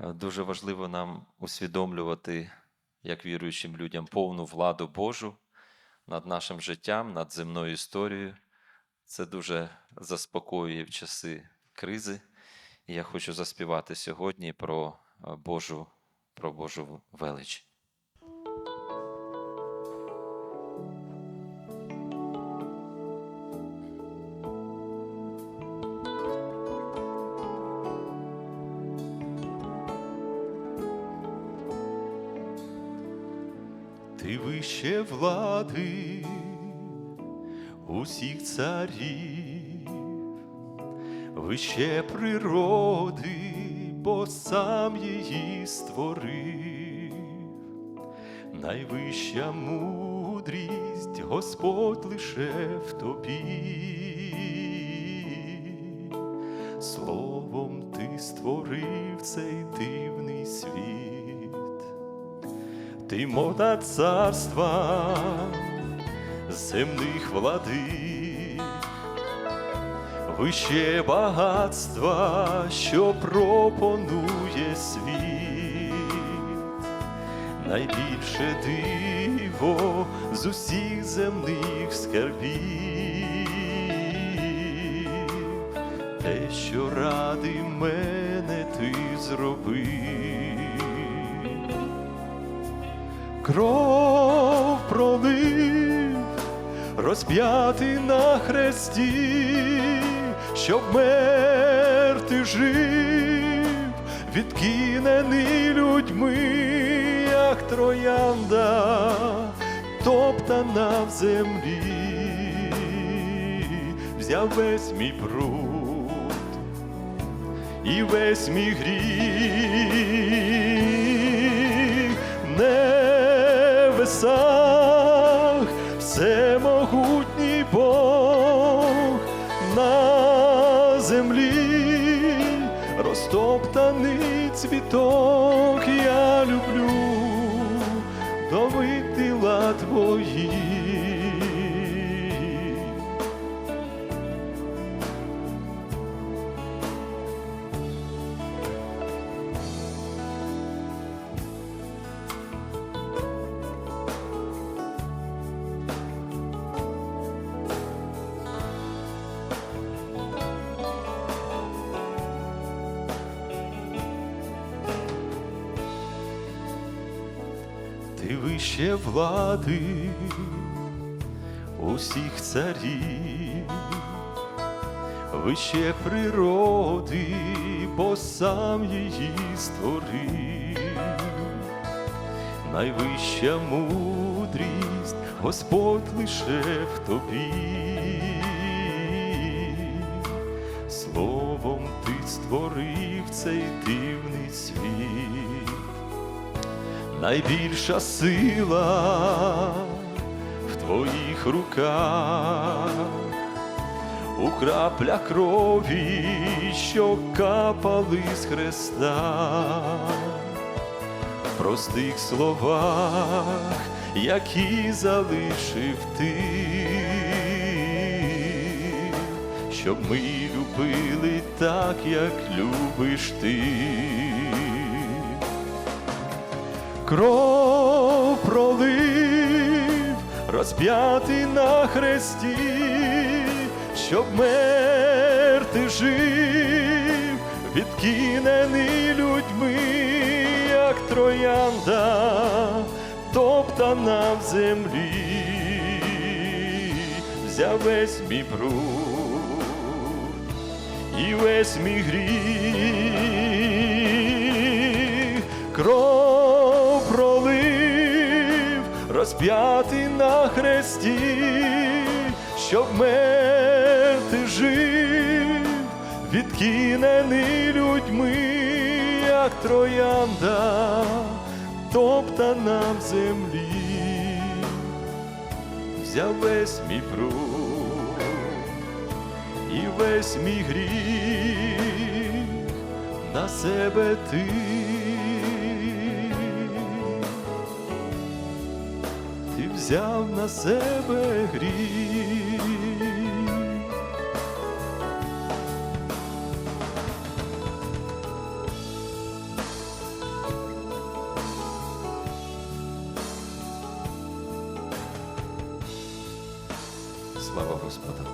Е, Дуже важливо нам усвідомлювати, як віруючим людям, повну владу Божу над нашим життям, над земною історією. Це дуже заспокоює в часи кризи. І я хочу заспівати сьогодні про е, Божу, про Божу велич. Ти вище влади усіх царів, вище природи, бо сам її створив, найвища мудрість Господь лише в тобі. Словом ти створив цей Ти мода царства земних влади, вище багатства, що пропонує світ, найбільше диво з усіх земних скарбів, те, що ради мене ти зробив кров пролив, розп'ятий на хресті, щоб мерти жив, відкинений людьми, як троянда, топтана в землі, взяв весь мій бруд і весь мій гріх небесах, всемогутній Бог на землі, розтоптаний цвіток, я люблю до витила твої. Вище влади усіх царів, вище природи, бо сам її створив, найвища мудрість Господь лише в тобі. Словом ти створив цей дивний світ найбільша сила в твоїх руках, у краплях крові, що капали з хреста, в простих словах, які залишив ти, щоб ми любили так, як любиш ти кров пролив, розп'ятий на хресті, щоб мерти жив, відкинений людьми, як троянда, топтана в землі, взяв весь мій бруд і весь мій гріх, кров розп'ятий на хресті, щоб мерти жив, відкинений людьми, як троянда, топтана в землі, взяв весь мій бруд і весь мій гріх на себе ти. Ти взяв на себе гріх. Слава Господу.